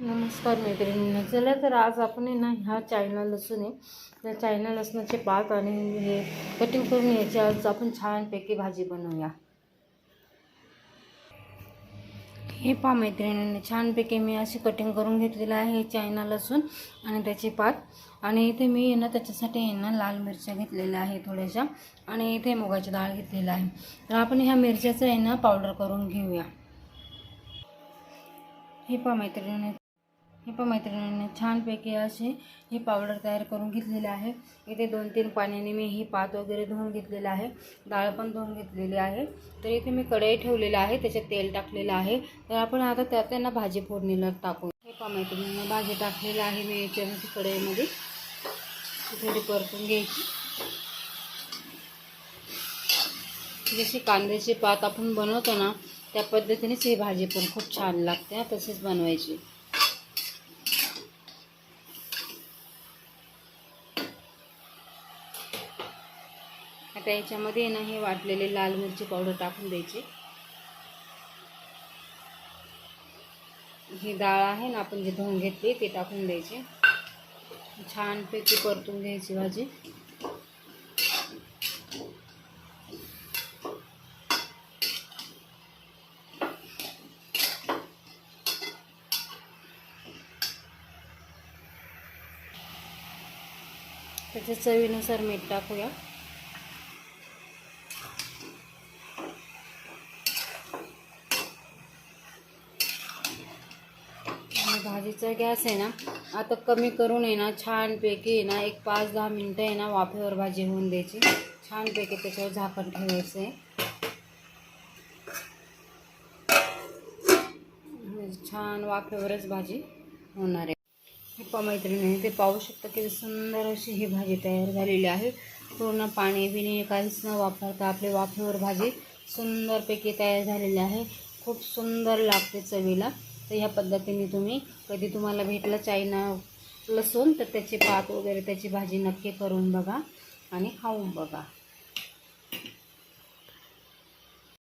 नमस्कार मैत्रिणींना. चला तर आज आपण आहे ना ह्या चायना लसूण आहे. त्या चायना लसणाचे पात आणि हे कटिंग करून याची आज आपण छानपैकी भाजी बनवूया. हे पहा मैत्रिणींनी छानपैकी मी अशी कटिंग करून घेतलेलं आहे हे चायना लसूण आणि त्याचे पात. आणि इथे मी आहे ना त्याच्यासाठी यांना ना लाल मिरच्या घेतलेल्या आहे थोड्याशा. आणि इथे मुगाची डाळ घेतलेला आहे. तर आपण ह्या मिरच्याचं आहे ना पावडर करून घेऊया. हे पहा मैत्रिणी हे पण मैत्रिणींनी छानपैकी असे हे पावडर तयार करून घेतलेले आहे. इथे दोन तीन पाण्याने मी ही पात वगैरे धुवून घेतलेलं आहे. डाळ पण धुवून घेतलेली आहे. तर इथे मी कढई ठेवलेलं आहे त्याच्यात तेल टाकलेलं आहे. तर आपण आता त्यात त्यांना भाजी फोडणीला टाकू हे पहा मैत्रिणींना भाजी टाकलेलं आहे मी याच्यामध्ये कढईमध्ये. थोडी परतून घ्यायची. जशी कांद्याची पात आपण बनवतो ना त्या पद्धतीनेच ही भाजी पण खूप छान लागते तसेच तशीच बनवायची. आता याच्यामध्ये ना हे वाटलेले लाल मिरची पावडर टाकून द्यायची. ही डाळ आहे ना आपण जे धुवून घेतली ते टाकून द्यायची. छानपैकी परतून घ्यायची भाजी. त्याच्या चवीनुसार मीठ टाकूया. भाजीचा गॅस आहे ना आता कमी करून आहे ना छानपैकी आहे ना एक पाच दहा मिनटं आहे ना वाफेवर भाजी होऊन द्यायची. छानपैकी त्याच्यावर झाकण ठेवायचं आहे छान वाफेवरच भाजी होणार आहे. पप्पा मैत्रिणी ते पाहू शकता की सुंदर अशी ही भाजी तयार झालेली आहे. पूर्ण पाणी बिणी काहीच न वापरता आपली वाफेवर भाजी सुंदरपैकी तयार झालेली आहे. खूप सुंदर लागते चवीला. तर ह्या पद्धतीने तुम्ही कधी तुम्हाला भेटलं चायना लसूण तर त्याची पात वगैरे त्याची भाजी नक्की करून बघा आणि खाऊन बघा.